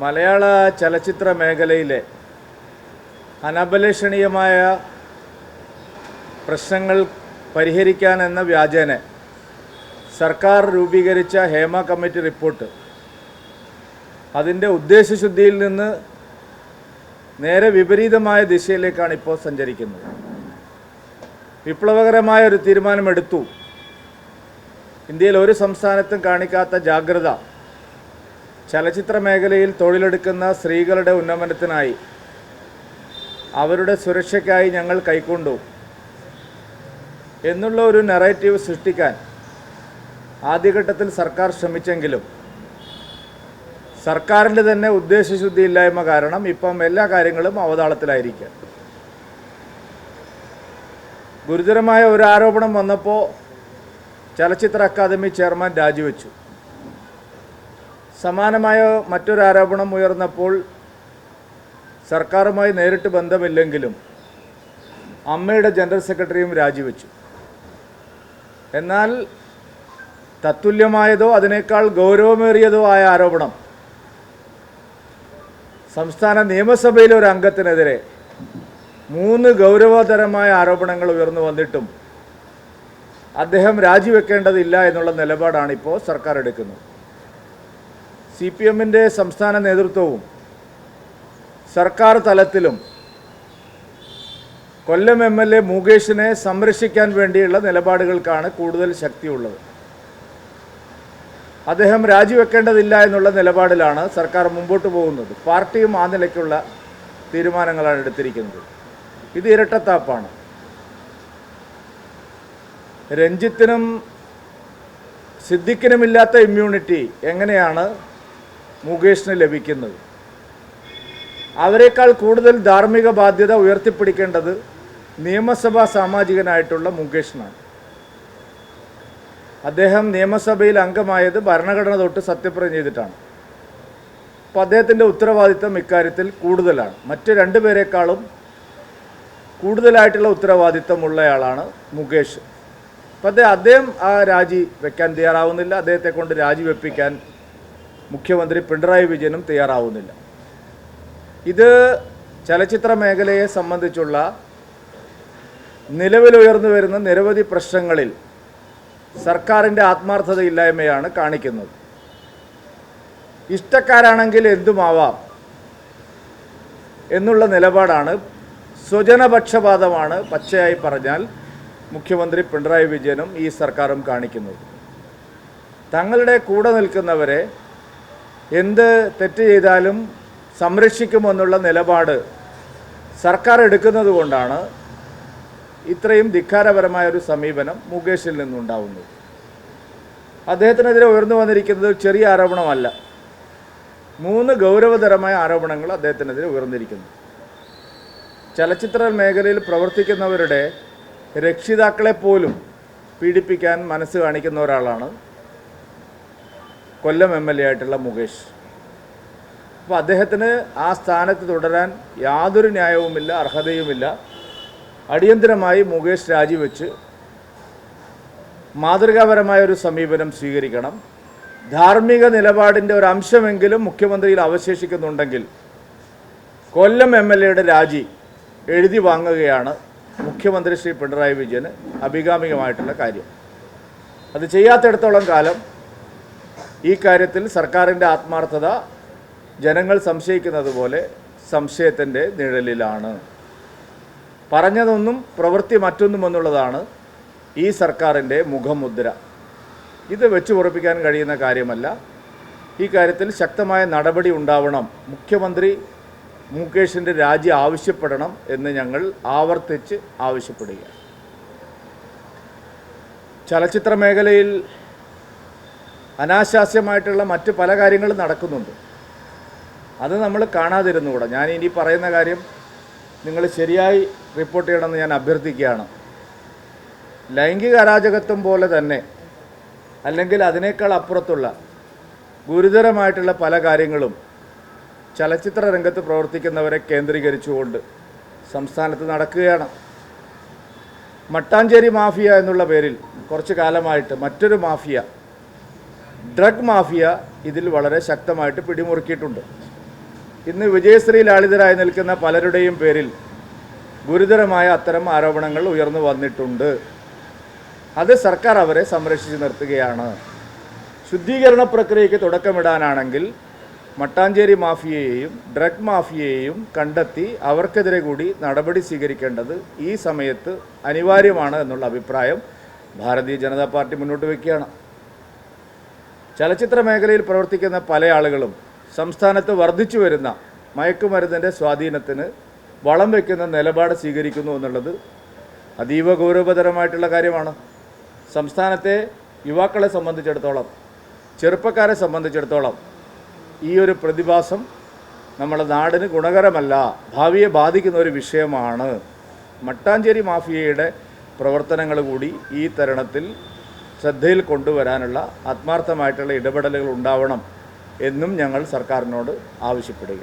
മലയാള ചലച്ചിത്ര മേഖലയിലെ അനബലഷണീയമായ പ്രശ്നങ്ങൾ പരിഹരിക്കാൻ എന്ന വ്യാജേന സർക്കാർ രൂപീകരിച്ച ഹേമ കമ്മിറ്റി റിപ്പോർട്ട്. അതിന്റെ ഉദ്ദേശശുദ്ധിയിൽ നിന്ന് നേരെ വിപരീതമായ ദിശയിലേക്കാണ് ഇപ്പോൾ സഞ്ചരിക്കുന്നത്. വിപ്ലവകരമായ ഒരു തീരുമാനമെടുത്തു. ഇന്ത്യയിൽ ഒരു സംസ്ഥാനത്തും കാണിക്കാത്ത ജാഗ്രത ചലച്ചിത്ര മേഖലയിൽ തൊഴിലെടുക്കുന്ന സ്ത്രീകളുടെ ഉന്നമനത്തിനായി അവരുടെ സുരക്ഷയ്ക്കായി ഞങ്ങൾ കൈക്കൊണ്ടു. എന്നുള്ള ഒരു നെറേറ്റീവ് സൃഷ്ടിക്കാൻ ആദ്യഘട്ടത്തിൽ സർക്കാർ ശ്രമിച്ചെങ്കിലും സർക്കാരിന്റെ തന്നെ ഉദ്ദേശശുദ്ധിയില്ലായ്മ കാരണം ഇപ്പം എല്ലാ കാര്യങ്ങളും അവതാളത്തിലായിരിക്കുക. ഗുരുതരമായ ഒരു ആരോപണം വന്നപ്പോൾ ചലച്ചിത്ര അക്കാദമി ചെയർമാൻ രാജിവെച്ചു. സമാനമായ മറ്റൊരു ആരോപണം ഉയർന്നപ്പോൾ സർക്കാരുമായി നേരിട്ട് ബന്ധമില്ലെങ്കിലും അമ്മയുടെ ജനറൽ സെക്രട്ടറിയും രാജിവെച്ചു. എന്നാൽ തത്തുല്യമായതോ അതിനേക്കാൾ ഗൗരവമേറിയതോ ആയ ആരോപണം സംസ്ഥാന നിയമസഭയിലെ ഒരു അംഗത്തിനെതിരെ മൂന്ന് ഗൗരവതരമായ ആരോപണങ്ങൾ ഉയർന്നു വന്നിട്ടും അദ്ദേഹം രാജിവെക്കേണ്ടതില്ല എന്നുള്ള നിലപാടാണ് ഇപ്പോൾ സർക്കാർ എടുക്കുന്നത്. സി പി എമ്മിന്റെ സംസ്ഥാന നേതൃത്വവും സർക്കാർ തലത്തിലും കൊല്ലം എം എൽ എ മുകേഷിനെ സംരക്ഷിക്കാൻ വേണ്ടിയുള്ള നിലപാടുകൾക്കാണ് കൂടുതൽ ശക്തിയുള്ളത്. അദ്ദേഹം രാജിവെക്കേണ്ടതില്ല എന്നുള്ള നിലപാടിലാണ് സർക്കാർ മുമ്പോട്ട് പോകുന്നത്. പാർട്ടിയും ആ നിലയ്ക്കുള്ള തീരുമാനങ്ങളാണ് എടുത്തിരിക്കുന്നത്. ഇത് ഇരട്ടത്താപ്പാണ്. രഞ്ജിത്തിനും സിദ്ദിഖിനുമില്ലാത്ത ഇമ്മ്യൂണിറ്റി എങ്ങനെയാണ് മുകേഷിന് ലഭിക്കുന്നത്. അവരെക്കാൾ കൂടുതൽ ധാർമ്മിക ബാധ്യത ഉയർത്തിപ്പിടിക്കേണ്ടത് നിയമസഭാ സാമാജികനായിട്ടുള്ള മുകേഷിനാണ്. അദ്ദേഹം നിയമസഭയിൽ അംഗമായത് ഭരണഘടന തൊട്ട് സത്യപ്രതിജ്ഞ ചെയ്തിട്ടാണ്. അപ്പോൾ അദ്ദേഹത്തിന്റെ ഉത്തരവാദിത്തം ഇക്കാര്യത്തിൽ കൂടുതലാണ്. മറ്റ് രണ്ടുപേരെക്കാളും കൂടുതലായിട്ടുള്ള ഉത്തരവാദിത്തമുള്ളയാളാണ് മുകേഷ്. അപ്പം അദ്ദേഹം അദ്ദേഹം ആ രാജി വെക്കാൻ തയ്യാറാവുന്നില്ല. അദ്ദേഹത്തെ കൊണ്ട് രാജിവെപ്പിക്കാൻ മുഖ്യമന്ത്രി പിണറായി വിജയനും തയ്യാറാവുന്നില്ല. ഇത് ചലച്ചിത്ര മേഖലയെ സംബന്ധിച്ചുള്ള നിലവിലുയർന്നു വരുന്ന നിരവധി പ്രശ്നങ്ങളിൽ സർക്കാരിന്റെ ആത്മാർത്ഥതയില്ലായ്മയാണ് കാണിക്കുന്നത്. ഇഷ്ടക്കാരാണെങ്കിൽ എന്തുമാവാം എന്നുള്ള നിലപാടാണ് സ്വജനപക്ഷപാതമാണ് പച്ചയായി പറഞ്ഞാൽ മുഖ്യമന്ത്രി പിണറായി വിജയനും ഈ സർക്കാരും കാണിക്കുന്നത്. തങ്ങളുടെ കൂടെ നിൽക്കുന്നവരെ എന്ത് തെറ്റ് ചെയ്താലും സംരക്ഷിക്കുമെന്നുള്ള നിലപാട് സർക്കാർ എടുക്കുന്നത് കൊണ്ടാണ് ഇത്രയും ധിക്കാരപരമായ ഒരു സമീപനം മുകേഷിൽ നിന്നുണ്ടാവുന്നത്. അദ്ദേഹത്തിനെതിരെ ഉയർന്നു വന്നിരിക്കുന്നത് ചെറിയ ആരോപണമല്ല. മൂന്ന് ഗൗരവതരമായ ആരോപണങ്ങൾ അദ്ദേഹത്തിനെതിരെ ഉയർന്നിരിക്കുന്നു. ചലച്ചിത്ര മേഖലയിൽ പ്രവർത്തിക്കുന്നവരുടെ രക്ഷിതാക്കളെ പോലും പീഡിപ്പിക്കാൻ മനസ്സ് കാണിക്കുന്ന ഒരാളാണ് കൊല്ലം എം എൽ എ ആയിട്ടുള്ള മുകേഷ്. അപ്പോൾ അദ്ദേഹത്തിന് ആ സ്ഥാനത്ത് തുടരാൻ യാതൊരു ന്യായവുമില്ല അർഹതയുമില്ല. അടിയന്തരമായി മുകേഷ് രാജിവെച്ച് മാതൃകാപരമായ ഒരു സമീപനം സ്വീകരിക്കണം. ധാർമ്മിക നിലപാടിന്റെ ഒരു അംശമെങ്കിലും മുഖ്യമന്ത്രിയിൽ അവശേഷിക്കുന്നുണ്ടെങ്കിൽ കൊല്ലം എം എൽ എയുടെ രാജി എഴുതി വാങ്ങുകയാണ് മുഖ്യമന്ത്രി ശ്രീ പിണറായി വിജയന് അഭികാമികമായിട്ടുള്ള കാര്യം. അത് ചെയ്യാത്തിടത്തോളം കാലം ഈ കാര്യത്തിൽ സർക്കാരിന്റെ ആത്മാർത്ഥത ജനങ്ങൾ സംശയിക്കുന്നത് പോലെ സംശയത്തിന്റെ നിഴലിലാണ്. പറഞ്ഞതൊന്നും പ്രവൃത്തി മറ്റൊന്നും എന്നുള്ളതാണ് ഈ സർക്കാരിന്റെ മുഖമുദ്ര. ഇത് വെച്ചു ഉറപ്പിക്കാൻ കഴിയുന്ന കാര്യമല്ല. ഈ കാര്യത്തിൽ ശക്തമായ നടപടി ഉണ്ടാവണം. മുഖ്യമന്ത്രി മുകേഷിന്റെ രാജി ആവശ്യപ്പെടണം എന്ന് ഞങ്ങൾ ആവർത്തിച്ച് ആവശ്യപ്പെടുകയാണ്. ചലച്ചിത്ര മേഖലയിൽ അനാശാസ്യമായിട്ടുള്ള മറ്റ് പല കാര്യങ്ങളും നടക്കുന്നുണ്ട്. അത് നമ്മൾ കാണാതിരുന്നുകൂടെ. ഞാൻ ഇനി പറയുന്ന കാര്യം നിങ്ങൾ ശരിയായി റിപ്പോർട്ട് ചെയ്യണമെന്ന് ഞാൻ അഭ്യർത്ഥിക്കുകയാണ്. ലൈംഗിക അരാജകത്വം പോലെ തന്നെ അല്ലെങ്കിൽ അതിനേക്കാൾ അപ്പുറത്തുള്ള ഗുരുതരമായിട്ടുള്ള പല കാര്യങ്ങളും ചലച്ചിത്ര രംഗത്ത് പ്രവർത്തിക്കുന്നവരെ കേന്ദ്രീകരിച്ചുകൊണ്ട് സംസ്ഥാനത്ത് നടക്കുകയാണ്. മട്ടാഞ്ചേരി മാഫിയ എന്നുള്ള പേരിൽ കുറച്ച് കാലമായിട്ട് മറ്റൊരു മാഫിയ ഡ്രഗ് മാഫിയ ഇതിൽ വളരെ ശക്തമായിട്ട് പിടിമുറുക്കിയിട്ടുണ്ട്. ഇന്ന് വിജയശ്രീ ലാളിതരായി നിൽക്കുന്ന പലരുടെയും പേരിൽ ഗുരുതരമായ അത്തരം ആരോപണങ്ങൾ ഉയർന്നു വന്നിട്ടുണ്ട്. അത് സർക്കാർ അവരെ സംരക്ഷിച്ച് നിർത്തുകയാണ്. ശുദ്ധീകരണ പ്രക്രിയയ്ക്ക് തുടക്കമിടാനാണെങ്കിൽ മട്ടാഞ്ചേരി മാഫിയയെയും ഡ്രഗ് മാഫിയയെയും കണ്ടെത്തി അവർക്കെതിരെ കൂടി നടപടി സ്വീകരിക്കേണ്ടത് ഈ സമയത്ത് അനിവാര്യമാണ് എന്നുള്ള അഭിപ്രായം ഭാരതീയ ജനതാ പാർട്ടി മുന്നോട്ട് വയ്ക്കുകയാണ് ചലച്ചിത്ര മേഖലയിൽ പ്രവർത്തിക്കുന്ന പല ആളുകളും സംസ്ഥാനത്ത് വർദ്ധിച്ചു വരുന്ന മയക്കുമരുന്നിന്റെ സ്വാധീനത്തിന് വളം വയ്ക്കുന്ന നിലപാട് സ്വീകരിക്കുന്നു എന്നുള്ളത് അതീവ ഗൗരവതരമായിട്ടുള്ള കാര്യമാണ്. സംസ്ഥാനത്തെ യുവാക്കളെ സംബന്ധിച്ചിടത്തോളം ചെറുപ്പക്കാരെ സംബന്ധിച്ചിടത്തോളം ഈ ഒരു പ്രതിഭാസം നമ്മുടെ നാടിന് ഗുണകരമല്ല ഭാവിയെ ബാധിക്കുന്ന ഒരു വിഷയമാണ്. മട്ടാഞ്ചേരി മാഫിയയുടെ പ്രവർത്തനങ്ങൾ കൂടി ഈ തരുണത്തിൽ ശ്രദ്ധയിൽ കൊണ്ടുവരാനുള്ള ആത്മാർത്ഥമായിട്ടുള്ള ഇടപെടലുകൾ ഉണ്ടാവണം എന്നും ഞങ്ങൾ സർക്കാരിനോട് ആവശ്യപ്പെടുക